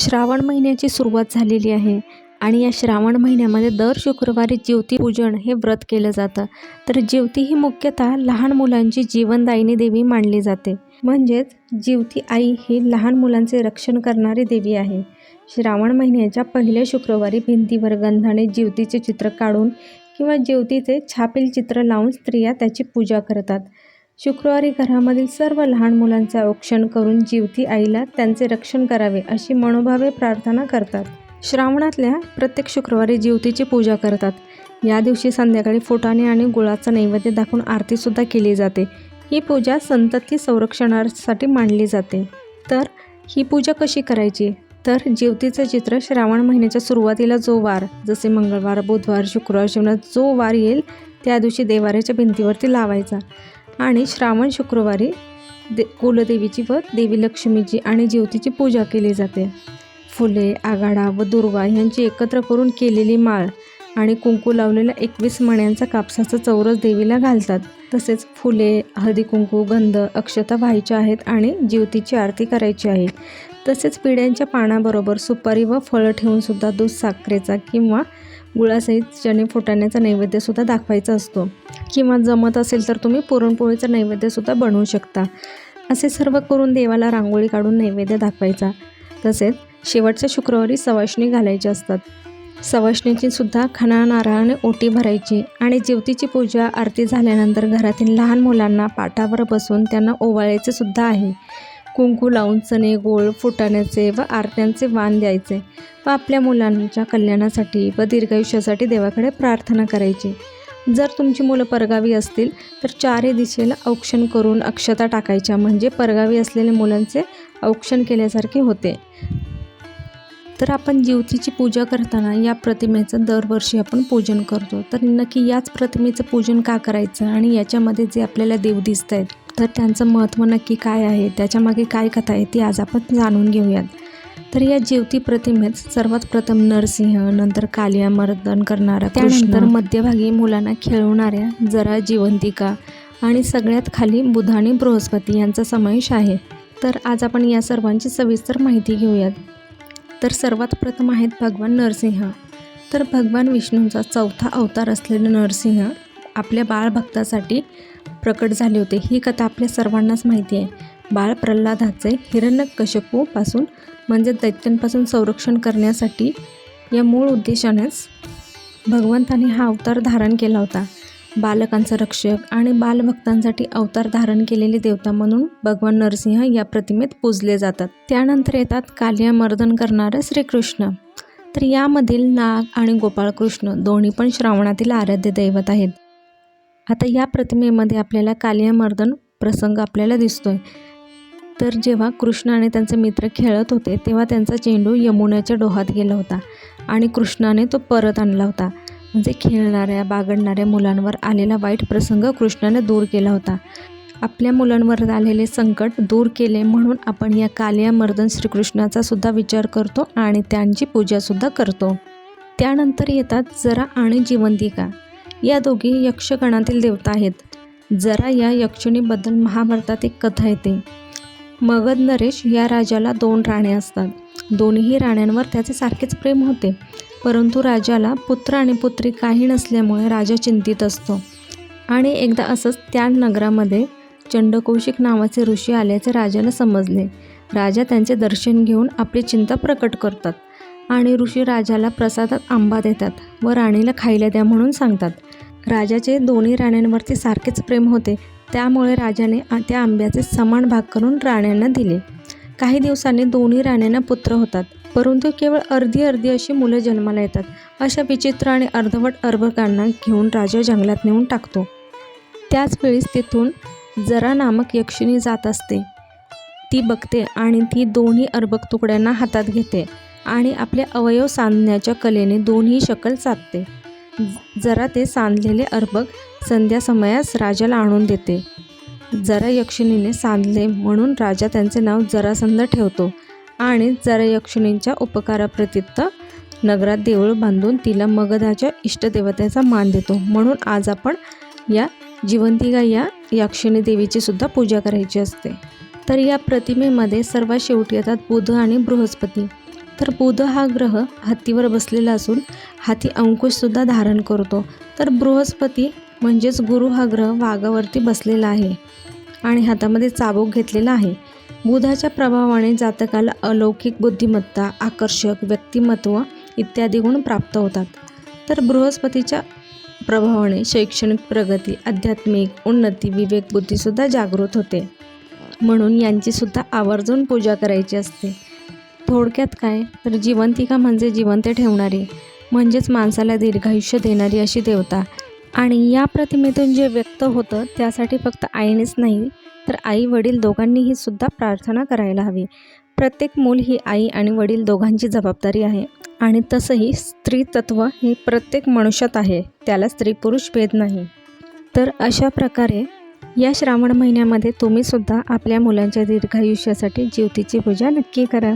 श्रावण महिन्याची सुरुवात झालेली आहे आणि या श्रावण महिन्यामध्ये दर शुक्रवारी ज्योती पूजन हे व्रत केलं जातं. तर ज्योती ही मुख्यतः लहान मुलांची जीवनदायिनी देवी मानली जाते. म्हणजेच ज्योती आई ही लहान मुलांचे रक्षण करणारी देवी आहे. श्रावण महिन्याच्या पहिल्या शुक्रवारी भिंतीवर गंधाने ज्योतीचे चित्र काढून किंवा ज्योतीचे छापील चित्र लावून स्त्रिया त्याची पूजा करतात. शुक्रवारी घरामधील सर्व लहान मुलांचे औक्षण करून जीवती आईला त्यांचे रक्षण करावे अशी मनोभावे प्रार्थना करतात. श्रावणातल्या प्रत्येक शुक्रवारी जीवतीची पूजा करतात. या दिवशी संध्याकाळी फुटाणे आणि गुळाचा नैवेद्य दाखवून आरतीसुद्धा केली जाते. ही पूजा संतती संरक्षणासाठी मांडली जाते. तर ही पूजा कशी करायची? तर जीवतीचं चित्र श्रावण महिन्याच्या सुरुवातीला जो वार जसे मंगळवार बुधवार शुक्रवार शनिवार जो वार येईल त्या दिवशी देवाऱ्याच्या भिंतीवरती लावायचा. आणि श्रावण शुक्रवारी दे कुलदेवीची व देवी लक्ष्मीची आणि ज्योतीची पूजा केली जाते. फुले आघाडा व दुर्वा यांची एकत्र करून केलेली माळ आणि कुंकू लावलेल्या एकवीस मण्यांचा कापसाचा चौरस देवीला घालतात. तसेच फुले हळदी कुंकू गंध अक्षता व्हायच्या आहेत आणि ज्योतीची आरती करायची आहे. तसेच पिढ्यांच्या पानाबरोबर सुपारी व फळं ठेवूनसुद्धा दूध साखरेचा किंवा गुळासहित चणे फुटाण्याचा नैवेद्यसुद्धा दाखवायचा असतो. किंवा जमत असेल तर तुम्ही पुरणपोळीचा नैवेद्यसुद्धा बनवू शकता. असे सर्व करून देवाला रांगोळी काढून नैवेद्य दाखवायचा. तसेच शेवटच्या शुक्रवारी सवाष्णी घालायची असतात. सवाष्णीची सुद्धा खणा नारळाने ओटी भरायची आणि ज्योतीची पूजा आरती झाल्यानंतर घरातील लहान मुलांना पाठावर बसून त्यांना ओवाळायचे सुद्धा आहे. कुंकू लावून चणे गोळ फुटाण्याचे व आरत्यांचे वाण द्यायचे व आपल्या मुलांच्या कल्याणासाठी व दीर्घायुष्यासाठी देवाकडे प्रार्थना करायची. जर तुमची मुलं परगावी असतील तर चारही दिशेला औक्षण करून अक्षता टाकायच्या म्हणजे परगावी असलेल्या मुलांचे औक्षण केल्यासारखे होते. तर आपण जीवतीची पूजा करताना या प्रतिमेचं दरवर्षी आपण पूजन करतो. तर नक्की याच प्रतिमेचं पूजन का करायचं आणि याच्यामध्ये जे आपल्याला देव दिसत आहेत तर त्यांचं महत्त्व नक्की काय आहे? त्याच्यामागे काय कथा आहे ती आज आपण जाणून घेऊयात. तर या ज्योती प्रतिमेत सर्वात प्रथम नरसिंह नंतर कालिया मर्दन करणारा त्यानंतर मध्यभागी मुलांना खेळवणाऱ्या जरा जिवंतिका आणि सगळ्यात खाली बुध आणि बृहस्पती यांचा समावेश आहे. तर आज आपण या सर्वांची सविस्तर माहिती घेऊयात. तर सर्वात प्रथम आहेत भगवान नरसिंह. तर भगवान विष्णूंचा चौथा अवतार असलेले नरसिंह आपल्या बाळभक्तासाठी प्रकट झाले होते. ही कथा आपल्या सर्वांनाच माहिती आहे. बाळ प्रल्हादाचे हिरण्यकश्यपूपासून म्हणजे दैत्यांपासून संरक्षण करण्यासाठी या मूळ उद्देशानेच भगवंताने हा अवतार धारण केला होता. बालकांचा रक्षक आणि बालभक्तांसाठी अवतार धारण केलेले देवता म्हणून भगवान नरसिंह या प्रतिमेत पूजले जातात. त्यानंतर येतात कालिया मर्दन करणारे श्रीकृष्ण. तर यामधील नाग आणि गोपाळकृष्ण दोन्ही पण श्रावणातील आराध्य दैवत आहेत. आता या प्रतिमेमध्ये आपल्याला कालियामर्दन प्रसंग आपल्याला दिसतोय. तर जेव्हा कृष्ण आणि त्यांचे मित्र खेळत होते तेव्हा त्यांचा चेंडू यमुनाच्या डोहात गेला होता आणि कृष्णाने तो परत आणला होता. म्हणजे खेळणाऱ्या बागडणाऱ्या मुलांवर आलेला वाईट प्रसंग कृष्णाने दूर केला होता. आपल्या मुलांवर आलेले संकट दूर केले म्हणून आपण या कालियामर्दन श्रीकृष्णाचा सुद्धा विचार करतो आणि त्यांची पूजासुद्धा करतो. त्यानंतर येतात जरा आणि जिवंतिका. या दोघी यक्षगणातील देवता आहेत. जरा या यक्षिणीबद्दल महाभारतात एक कथा येते. मगध नरेश या राजाला दोन राणे असतात. दोन्ही राण्यांवर त्याचे सारखेच प्रेम होते. परंतु राजाला पुत्र आणि पुत्री काही नसल्यामुळे राजा चिंतित असतो. आणि एकदा असंच त्या नगरामध्ये चंडकौशिक नावाचे ऋषी आल्याचे राजाला समजले. राजा त्यांचे दर्शन घेऊन आपली चिंता प्रकट करतात आणि ऋषी राजाला प्रसादात आंबा देतात व राणीला खायला द्या म्हणून सांगतात. राजाचे दोन्ही राण्यांवरती सारखेच प्रेम होते. त्यामुळे राजाने त्या आंब्याचे समान भाग करून राण्यांना दिले. काही दिवसांनी दोन्ही राण्यांना पुत्र होतात. परंतु केवळ अर्धी अर्धी अशी मुलं जन्माला येतात. अशा विचित्र आणि अर्धवट अर्भकांना घेऊन राजा जंगलात नेऊन टाकतो. त्याच वेळीस तिथून जरा नामक यक्षिणी जात असते. ती बघते आणि ती दोन्ही अर्भक तुकड्यांना हातात घेते आणि आपले अवयव सांधण्याच्या कलेने दोन्ही शकल साधते. जरा ते सांधलेले अर्भक संध्या समयास राजाला आणून देते. जरा यक्षिणीने सांधले म्हणून राजा त्यांचे नाव जरासंध ठेवतो आणि जरा यक्षिणींच्या उपकाराप्रतित्त नगरात देऊळ बांधून तिला मगधाच्या इष्टदेवतेचा मान देतो. म्हणून आज आपण या जिवंतिका या यक्षिणी देवीची सुद्धा पूजा करायची असते. तर या प्रतिमेमध्ये सर्वात शेवटी येतात बुध आणि बृहस्पती. तर बुध हा ग्रह हत्तीवर बसलेला असून हाती अंकुशसुद्धा धारण करतो. तर बृहस्पती म्हणजेच गुरु हा ग्रह वाघावरती बसलेला आहे आणि हातामध्ये चाबूक घेतलेला आहे. बुधाच्या प्रभावाने जातकाला अलौकिक बुद्धिमत्ता आकर्षक व्यक्तिमत्व इत्यादी गुण प्राप्त होतात. तर बृहस्पतीच्या प्रभावाने शैक्षणिक प्रगती आध्यात्मिक उन्नती विवेक बुद्धीसुद्धा जागृत होते. म्हणून यांचीसुद्धा आवर्जून पूजा करायची असते. थोडक्यात काय? तर जिवंतिका म्हणजे जिवंत ठेवणारी? म्हणजेच माणसाला दीर्घायुष्य देणारी अशी देवता. आणि या प्रतिमेतून जे व्यक्त होतं त्यासाठी फक्त आईनेच नाही तर आई वडील दोघांनीही सुद्धा प्रार्थना करायला हवी. प्रत्येक मूल ही आई आणि वडील दोघांची जबाबदारी आहे. आणि तसंही स्त्री तत्व हे प्रत्येक मनुष्यात आहे त्याला स्त्री पुरुष भेद नाही. तर अशा प्रकारे या श्रावण महिन्यामध्ये तुम्हीसुद्धा आपल्या मुलांच्या दीर्घायुष्यासाठी ज्योतीची पूजा नक्की करा.